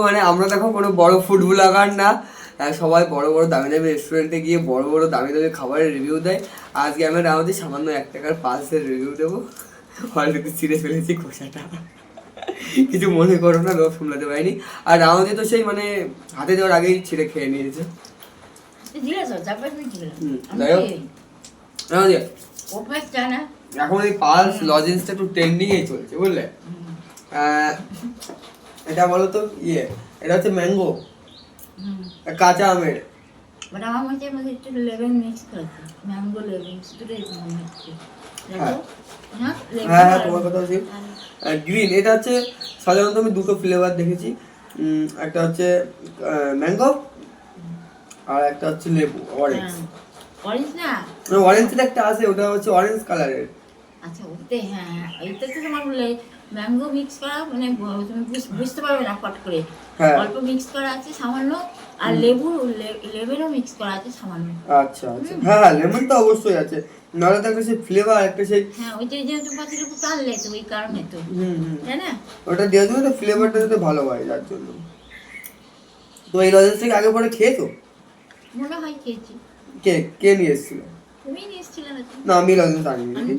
মানে আমরা দেখো কোনো বড় ফুড ব্লগার না। সবাই বড় বড় দামি দামি রেস্টুরেন্টে গিয়ে বড় বড় দামি দামি খাবারের রিভিউ দেয়। আজকে আমি রাউদি সামান্য এক টাকার পালসের রিভিউ দেবো। অলরেডি ছিঁড়ে ফেলেছি খোসাটা। কিছু মনে করো না লোক সামলাতে পারিনি। আর রাউদি তো সেই মানে হাতে দেওয়ার আগেই ছিঁড়ে খেয়ে নিয়েছে। এখন এই পালস লজেন্সটা একটু ট্রেন্ডিংয়েই চলছে বুঝলে? এটা বলো তো ইয়ে এটা হচ্ছে ম্যাঙ্গো কাঁচা আমের। বাট আমার মধ্যে মধ্যে একটু লেবেন মিক্স করেছে ম্যাঙ্গো লেবেন দুটোই মনে হচ্ছে। হ্যাঁ। হ্যাঁ হ্যাঁ তোমার কথা হচ্ছে গ্রিন এটা হচ্ছে সাধারণত আমি দুটো ফ্লেভার দেখেছি। একটা হচ্ছে ম্যাঙ্গো আর একটা হচ্ছে লেবু অরেঞ্জ অরেঞ্জ না? অরেঞ্জের একটা আছে ওটা হচ্ছে অরেঞ্জ কালারের আচ্ছা ওতে হ্যাঁ তোমার বলে ম্যাঙ্গো মিক্স করা মানে তুমি বুঝতে পারবে না ফট করে। হ্যাঁ। অল্প মিক্স করা আছে সামান্য আর লেবু লেবেরও মিক্স করা আছে সামান্য। আচ্ছা আচ্ছা। হ্যাঁ হ্যাঁ লেমন তো অবশ্যই আছে। নাহলে ফ্লেভার একটা সেই হ্যাঁ ওইটা লেবু টানলে তো ওই কারণে তো। হুম হুম। তাই না? ওটা দিয়ে দেবে তো ফ্লেভারটা যাতে ভালো হয় যার জন্য। তো এই লজেন্স থেকে আগে পরে খেয়েছো? মনে হয় খেয়েছি। কে কে নিয়ে এসেছিল? তুমি নিয়ে এসেছিলে না আমি লজেন্স আনিনি?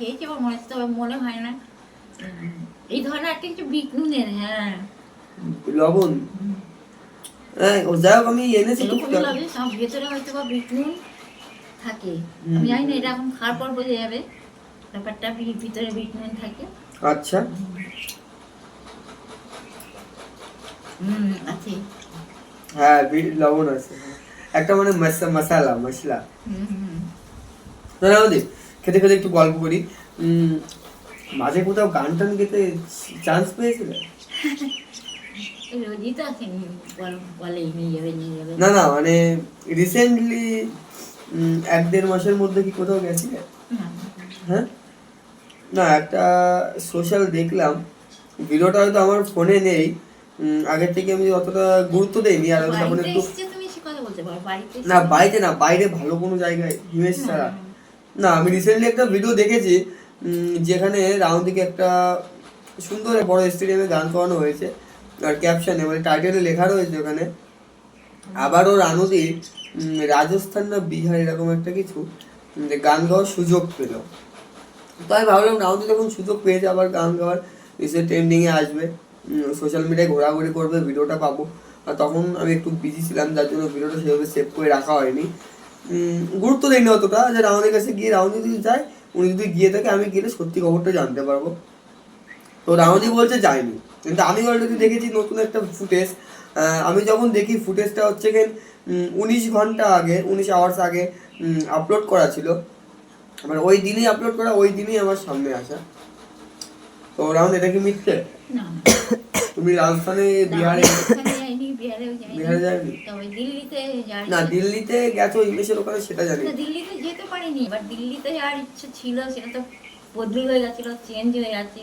খেয়েছি আমার মনে হচ্ছে মনে হয় না। এই ধরনের একটা কিছু বিট নুনের হ্যাঁ। লবণ? হ্যাঁ যাই হোক আমি এনেছি এরকমই টুকটাক। লাগে সব ভেতরে হয়তো বা বিট নুন থাকে আমি জানি না এটা এখন খাওয়ার পর বোঝা যাবে। ব্যাপারটা ভিতরে বিট নুন থাকে। আচ্ছা। হুম আছে। হ্যাঁ বিট লবণ আছে। একটা মানে মশলা মশলা। হুম হুম। খেতে খেতে একটু গল্প করি। মাঝে কোথাও গান টান গেতে চান্স পেয়েছিলে? না না মানে রিসেন্টলি এক দেড় মাসের মধ্যে কি কোথাও গেছিলে? হ্যাঁ? না একটা সোশ্যাল দেখলাম। ভিডিওটা হয়তো আমার ফোনে নেই। আগের থেকে আমি অতটা গুরুত্ব দেইনি আর মানে একটু না বাড়িতে না বাইরে ভালো কোনো জায়গায় হিমেশ ছাড়া। না, আমি রিসেন্টলি একটা ভিডিও দেখেছি যেখানে রাউন্দিকে একটা সুন্দর বড় স্টেডিয়ামে গান করানো হয়েছে, আর ক্যাপশনে মানে টাইটেলে লেখা রয়েছে ওখানে, আবারও রানুদি রাজস্থান না বিহার এরকম একটা কিছু যে গান গাওয়ার সুযোগ পেল। তো আমি ভাবলাম রাউন্দি যখন সুযোগ পেয়েছে আবার গান গাওয়ার, নিশ্চয়ই ট্রেন্ডিংয়ে আসবে সোশ্যাল মিডিয়ায় ঘোরাঘুরি করবে ভিডিওটা পাবো। আর তখন আমি একটু বিজি ছিলাম, যার জন্য ভিডিওটা সেভাবে সেভ করে রাখা হয়নি। গুরুত্ব দেয়নি অতটা যে রাউন্ডের কাছে গিয়ে রাউন্ড যদি যায় উনি যদি গিয়ে থাকে আমি গেলে সত্যি খবরটা জানতে পারব। তো রাউন্ডি বলছে যায়নি। কিন্তু আমি অলরেডি দেখেছি নতুন একটা ফুটেজ আমি যখন দেখি ফুটেজটা হচ্ছে গিয়ে উনিশ ঘণ্টা আগে উনিশ আওয়ার্স আগে আপলোড করা ছিল। মানে ওই দিনই আপলোড করা ওই দিনই আমার সামনে আসা। তো রাউন্ড এটা কি মিথ্যে? তুমি রাজস্থানে বিহারে যায়নি তবে দিল্লিতে না দিল্লিতে গেছো ইংলিশের ওখানে সেটা জানি। না, দিল্লিতে যেতে পারিনি এবার দিল্লিতে যাওয়ার ইচ্ছা ছিল সেটা তো বদলি হয়ে গেছিল চেঞ্জ হয়ে গেছে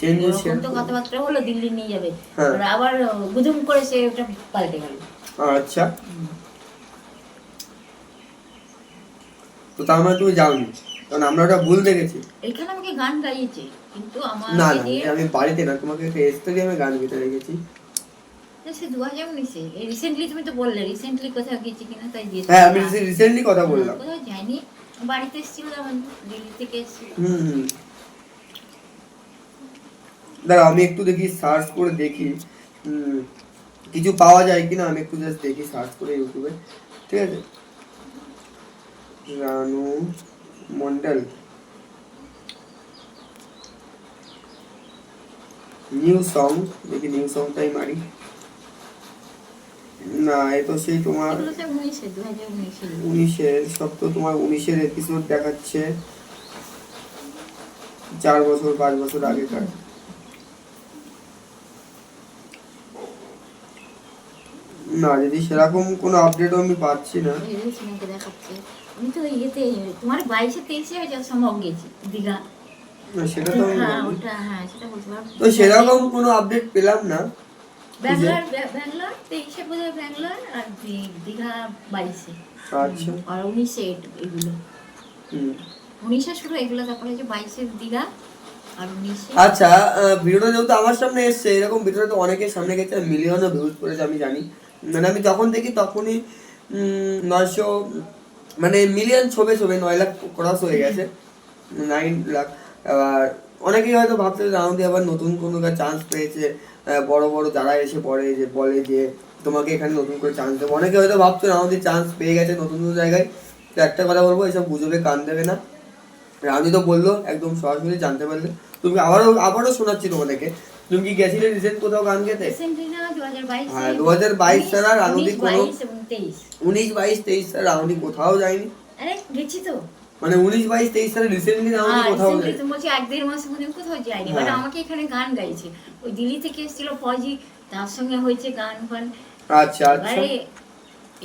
চেঞ্জ ওরকম তো কথাবার্তা হলো দিল্লি নিয়ে যাবে। হ্যাঁ। আবার গুজুম করে সে ওটা পাল্টে গেল। আচ্ছা। তো তার মানে তুমি যাওনি কারণ আমরা ওটা ভুল দেখেছি। এখানে আমাকে গান গাইয়েছে কিন্তু আমার না না আমি বাড়িতে না তোমাকে একটা স্টেডিয়ামে গান গেতে রেখেছি সে দু হাজার উনিশে রিসেন্টলি তুমি তো বললে রিসেন্টলি কোথাও গেছি কিনা তাই দিয়েছি হ্যাঁ আমি রিসেন্টলি কথা বললাম। কোথাও যাইনি বাড়িতে এসেছিল যেমন দিল্লি থেকে এসেছিল। হুম হুম। দাঁড়া আমি একটু দেখি সার্চ করে দেখি। কিছু পাওয়া যায় কিনা আমি একটু জাস্ট দেখি সার্চ করে ইউটিউবে ঠিক আছে? রানু মন্ডল। নিউ সং দেখি নিউ সংটাই মারি। না এ তো সেই তোমার উনিশের সব তো তোমার উনিশের এপিসোড দেখাচ্ছে। চার বছর পাঁচ বছর আগেকার। না যদি সেরকম কোনো আপডেট আমি পাচ্ছি না। আমি তো ইয়েতে তোমার বাইশে তেইশে সম্ভব গেছি দীঘা। না, সেটা তো আমি হ্যাঁ হ্যাঁ সেটা তো সেরকম কোনো আপডেট পেলাম না। ব্যাঙ্গালোর ব্যাঙ্গালোর তেইশে বোধ ব্যাঙ্গালোর আর দীঘা বাইশে আচ্ছা আর উনিশে এট- এগুলো। উনিশে শুরু এগুলো তারপরে হচ্ছে বাইশে দীঘা আচ্ছা ভিডিওটা যেহেতু আমার সামনে এসছে এরকম ভিডিওটা তো অনেকের সামনে গেছে মিলিয়নও ভিউজ করেছে আমি জানি। মানে আমি যখন দেখি তখনই নয়শো মানে মিলিয়ন ছবে ছবে নয় লাখ ক্রস হয়ে গেছে। নাইন লাখ। আবার অনেকেই হয়তো ভাবছে রাউন্ডে আবার নতুন কোনো চান্স পেয়েছে। বড় বড় যারা এসে পড়ে যে বলে যে তোমাকে এখানে নতুন করে চান্স দেবো। অনেকে হয়তো ভাবছে রাউন্ডে চান্স পেয়ে গেছে নতুন নতুন জায়গায়। তো একটা কথা বলব এসব গুজবে কান দেবে না। রানি তো বলল একদম সরাসরি জানতে পারলে। তুমি আবারও আবারও শোনাচ্ছি তোমাদেরকে। তুমি কি গেছিলে রিসেন্ট কোথাও গান গেতে? না দু হাজার বাইশ হ্যাঁ, 2022 ছাড়া আর আনুদিক কোনো- উনিশ বাইশ তেইশ। সালে রাউন্ডি কোথাও যায়নি। আরে গেছি তো। মানে উনিশ বাইশ তেইশ সালে রিসেন্টলি রাউন্ডি হ্যাঁ, কোথাও recently তো বলছি এক দেড় মাস হয় কোথাও হ্যাঁ। বাট আমাকে এখানে গান গাইছে। ওই দিল্লি থেকে এসেছিল ফজি তার সঙ্গে হয়েছে গান ফান। আচ্ছা আচ্ছা।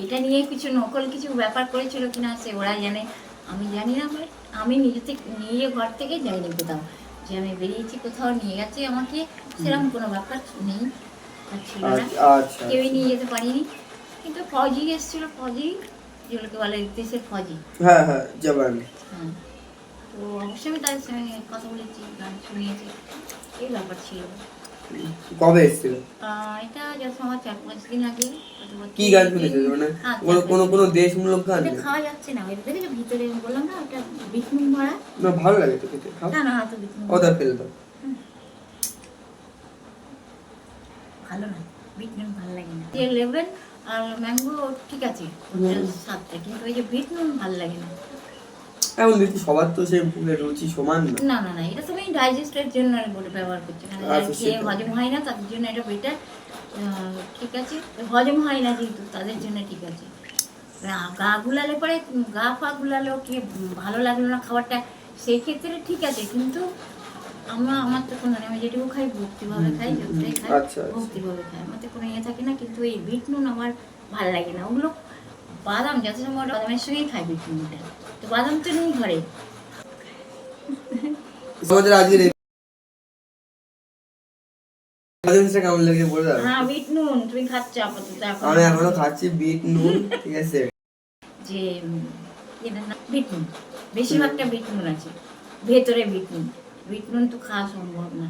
এটা নিয়ে কিছু নকল কিছু ব্যাপার করেছিল কিনা সে ওরা জানে। আমি জানি না ভাই আমি নিজে থেকে নিজে ঘর থেকে যাইনি কোথাও। যে আমি বেরিয়েছি কোথাও নিয়ে গেছে আমাকে সেরকম কোনো ব্যাপার নেই। ছিল না। আচ্ছা আচ্ছা কেউই নিয়ে যেতে পারিনি। কিন্তু ফজি এসেছিল ফজি যেগুলোকে বলে দেশের ফজি। হ্যাঁ হ্যাঁ জবান তো অবশ্যই আমি তাদের সঙ্গে কথা বলেছি গান শুনিয়েছি এই ব্যাপার ছিল। কবে এসেছিল? এটা যখন আমার চার পাঁচ দিন আগে কি গান দিন- শুনেছে মানে হ্যাঁ, কোনো চার কোনো দেশমূলক গান? খাওয়া যাচ্ছে না ওই দেখেছ ভিতরে বললাম না ওটা বিটনুন ভরা না ভালো লাগে তো খেতে না না তো বিটনুন ওটা ফেলে দাও। ভালো না বিটনুন ভালো লাগে না। যে লেবেন? আর ম্যাঙ্গো ঠিক আছে স্বাদটা কিন্তু ওই যে বিটনুন ভালো লাগে না। সবার তো সেই ফুলের রুচি সমান না। না না না এটা তুমি ডাইজেস্টের জন্য বলে ব্যবহার করছি না। আচ্ছা, খেয়ে হজম হয় না তাদের জন্য এটা বেটার ঠিক আছে হজম হয় না যেহেতু তাদের জন্য ঠিক আছে। গা- গা গুলালে পরে গা ফা গুলালেও কি ভালো লাগল না খাবারটা সেই ক্ষেত্রে ঠিক আছে কিন্তু আমরা আমার তো কোনো আমি যেটুকু খাই ভক্তিভাবে খাই যতটাই খাই আচ্ছা, আচ্ছা। ভক্তিভাবে খাই। আমার তো কোনো ইয়ে থাকে না কিন্তু এই বিট নুন আমার ভালো লাগে না। ওগুলো বাদাম যত সময় বাদামের সঙ্গেই খাই বিট নুনটা। তো বাদাম তো নেই ঘরে। আমাদের আজকের কেমন লেগেছে বলে দাও। হ্যাঁ বিট নুন তুমি খাচ্ছ আপাতত এখন। আমি এখনও খাচ্ছি বিট নুন ঠিক আছে। যে উম, এটার নাম বিট নুন বেশিরভাগটা বিট নুন আছে ভেতরে বিট নুন। বিট নুন তো খাওয়া সম্ভব না